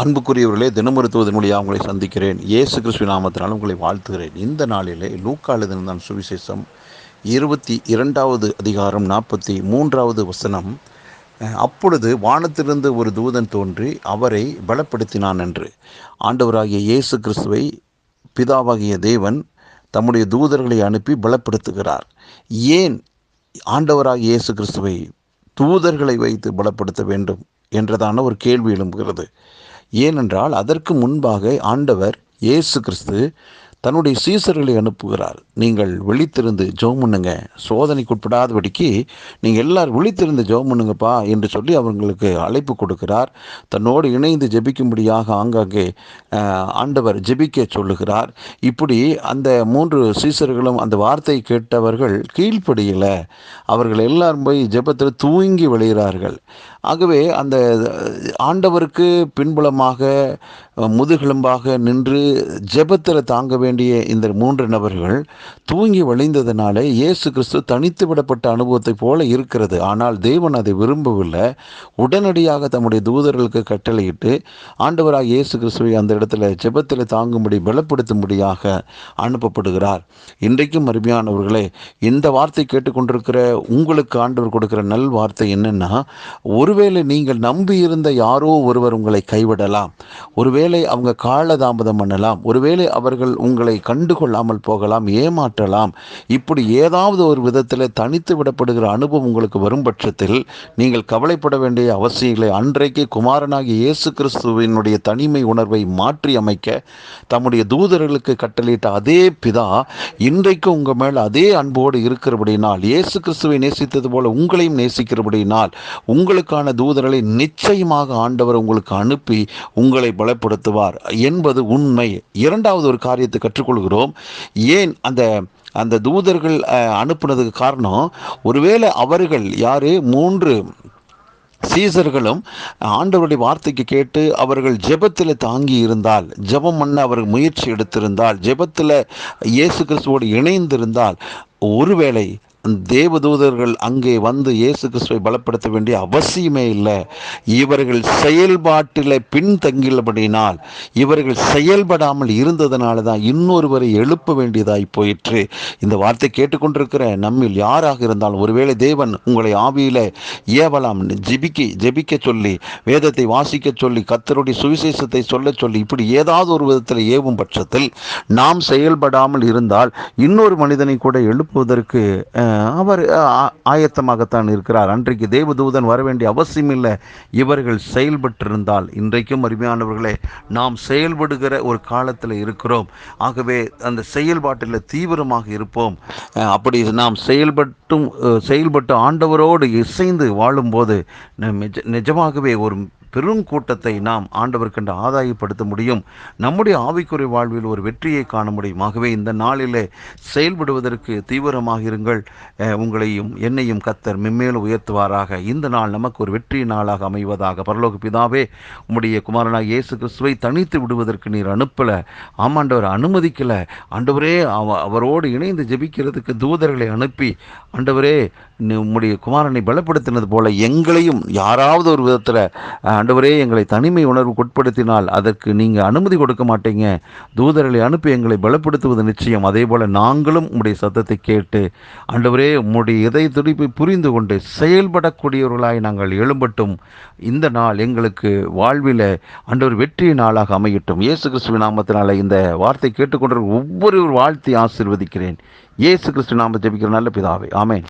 அன்புக்குரியவர்களே தினமருத்துவதன் மொழியாக உங்களை சந்திக்கிறேன். இயேசு கிறிஸ்துவ நாமத்தினால் உங்களை வாழ்த்துகிறேன். இந்த நாளிலே லூக்கா சுவிசேஷம். இருபத்தி இரண்டாவது அதிகாரம் நாற்பத்தி மூன்றாவது வசனம். அப்பொழுது வானத்திலிருந்து ஒரு தூதன் தோன்றி அவரை பலப்படுத்தினான் என்று. ஆண்டவராகிய இயேசு கிறிஸ்துவை பிதாவாகிய தேவன் தம்முடைய தூதர்களை அனுப்பி பலப்படுத்துகிறார். ஏன் ஆண்டவராகிய இயேசு கிறிஸ்துவை தூதர்களை வைத்து பலப்படுத்த வேண்டும் என்றதான ஒரு கேள்வி எழும்புகிறது. ஏனென்றால் அதற்கு முன்பாக ஆண்டவர் இயேசு கிறிஸ்து தன்னுடைய சீசர்களை அனுப்புகிறார். நீங்கள் விழித்திருந்து ஜெபம் பண்ணுங்க. சோதனைக்குட்படாதபடிக்கு நீங்கள் எல்லாரும் விழித்திருந்து ஜெபம் பண்ணுங்கப்பா என்று சொல்லி அவங்களுக்கு அழைப்பு கொடுக்கிறார். தன்னோடு இணைந்து ஜெபிக்கும்படியாக ஆங்காங்கே ஆண்டவர் ஜெபிக்க சொல்லுகிறார். இப்படி அந்த மூன்று சீசர்களும் அந்த வார்த்தையை கேட்டவர்கள் கீழ்ப்படியில் அவர்கள் எல்லாரும் போய் ஜெபத்தில் தூங்கி விளைகிறார்கள். ஆகவே அந்த ஆண்டவருக்கு பின்புலமாக முதுகெலும்பாக நின்று ஜெபத்தில் தாங்க வேண்டிய இந்த மூன்று நபர்கள் தூங்கி வழிந்ததுனால இயேசு கிறிஸ்து தனித்து விடப்பட்ட அனுபவத்தைப் போல இருக்கிறது. ஆனால் தேவன் அதை விரும்பவில்லை. உடனடியாக தம்முடைய தூதர்களுக்கு கட்டளையிட்டு ஆண்டவராக இயேசு கிறிஸ்துவை அந்த இடத்துல ஜெபத்தில் தாங்கும்படி பலப்படுத்தும்படியாக அனுப்பப்படுகிறார். இன்றைக்கும் அருமையானவர்களே இந்த வார்த்தை கேட்டுக்கொண்டிருக்கிற உங்களுக்கு ஆண்டவர் கொடுக்கிற நல் வார்த்தை என்னென்னா ஒரு ஒருவேளை நீங்கள் நம்பி இருந்த யாரோ ஒருவர் உங்களை கைவிடலாம். ஒருவேளை அவங்க காலதாமதம் பண்ணலாம். ஒருவேளை அவர்கள் உங்களை கண்டுகொள்ளாமல் போகலாம் ஏமாற்றலாம். இப்படி ஏதாவது ஒரு விதத்தில் தனித்து விடப்படுகிற அனுபவம் உங்களுக்கு வரும் பட்சத்தில் நீங்கள் கவலைப்பட வேண்டிய அவசியங்களை அன்றைக்கு குமாரனாகிய இயேசு கிறிஸ்துவினுடைய தனிமை உணர்வை மாற்றி அமைக்க தம்முடைய தூதர்களுக்கு கட்டளையிட்ட அதே பிதா இன்றைக்கு உங்கள் மேல் அதே அன்போடு இருக்கிறபடினால் இயேசு கிறிஸ்துவை நேசித்தது போல உங்களையும் நேசிக்கிறபடினால் உங்களுக்கான தூதர்களை நிச்சயமாக ஆண்டவர் உங்களுக்கு அனுப்பி உங்களை பலப்படுத்துவார் என்பது உண்மை. இரண்டாவது ஒரு காரியத்தை கற்றுக்கொள்கிறோம். ஏன் அந்த அந்த தூதர்கள் அனுப்புனதுக்கு காரணம் ஒருவேளை அவர்கள் யாரு? மூன்று சீசர்களும் ஆண்டவருடைய வார்த்தைக்கு கேட்டு அவர்கள் ஜெபத்தில் தாங்கி இருந்தால் ஜெபம் பண்ண அவர்கள் முயற்சி எடுத்திருந்தால் ஜெபத்தில் இயேசு கிறிஸ்துவோடு இணைந்திருந்தால் ஒருவேளை தேவதூதர்கள் அங்கே வந்து இயேசு கிறிஸ்துவை பலப்படுத்த வேண்டிய அவசியமே இல்லை. இவர்கள் செயல்பாட்டில் பின்தங்கியபடினால் இவர்கள் செயல்படாமல் இருந்ததுனால தான் இன்னொருவரை எழுப்ப வேண்டியதாய் போயிற்று. இந்த வார்த்தை கேட்டுக்கொண்டிருக்கிற நம்மில் யாராக இருந்தாலும் ஒருவேளை தேவன் உங்களை ஆவியில் ஏவலாம் ஜெபிக்க ஜெபிக்க சொல்லி வேதத்தை வாசிக்க சொல்லி கத்தருடைய சுவிசேஷத்தை சொல்ல சொல்லி இப்படி ஏதாவது ஒரு விதத்தில் ஏவும் பட்சத்தில் நாம் செயல்படாமல் இருந்தால் இன்னொரு மனிதனை கூட எழுப்புவதற்கு அவர் ஆயத்தமாகத்தான் இருக்கிறார். அன்றைக்கு தேவதூதன் வர வேண்டிய அவசியம் இல்லை இவர்கள் செயல்பட்டிருந்தால் இன்றைக்கும் அருமையானவர்களே நாம் செயல்படுகிற ஒரு காலத்தில் இருக்கிறோம். ஆகவே அந்த செயல்பாட்டில் தீவிரமாக இருப்போம். அப்படி நாம் செயல்பட்டும் செயல்பட்டு ஆண்டவரோடு இசைந்து வாழும்போது நிஜ- நிஜமாகவே ஒரு பெருங்கூட்டத்தை நாம் ஆண்டவர் கண்டு ஆதாயப்படுத்த முடியும். நம்முடைய ஆவிக்குறை வாழ்வில் ஒரு வெற்றியை காண முடியும். ஆகவே இந்த நாளிலே செயல்படுவதற்கு தீவிரமாக இருங்கள். உங்களையும் என்னையும் கத்தர் மென்மேலும் உயர்த்துவாராக. இந்த நாள் நமக்கு ஒரு வெற்றி நாளாக அமைவதாக பரலோக பிதாவே உம்முடைய குமாரனாக இயேசு கிறிஸ்துவை தனித்து விடுவதற்கு நீர் அனுப்பல. ஆமாண்டவர் அனுமதிக்கலை. ஆண்டவரே அவ- அவரோடு இணைந்து ஜெபிக்கிறதுக்கு தூதர்களை அனுப்பி. ஆண்டவரே உம்முடைய குமாரனை பலப்படுத்தினது போல எங்களையும் யாராவது ஒரு விதத்தில் ஆண்டவரே எங்களை தனிமை உணர்வுக்கு உட்படுத்தினால் அதற்கு நீங்கள் அனுமதி கொடுக்க மாட்டீங்க. தூதர்களை அனுப்பி எங்களை பலப்படுத்துவது நிச்சயம். அதே போல் நாங்களும் உம்முடைய சத்தத்தை கேட்டு ஆண்டவரே உம்முடைய இதய துடிப்பை புரிந்து கொண்டு செயல்படக்கூடியவர்களாய் நாங்கள் எழும்பட்டும். இந்த நாள் எங்களுக்கு வாழ்வில் ஆண்டவர் வெற்றி நாளாக அமையட்டும். இயேசு கிறிஸ்துவ நாமத்தினால இந்த வார்த்தை கேட்டுக்கொண்டு ஒவ்வொரு வாழ்த்தி ஆசீர்வதிக்கிறேன். இயேசு கிறிஸ்து நாம ஜெபிக்கிற நல்ல பிதாவே. ஆமேன்.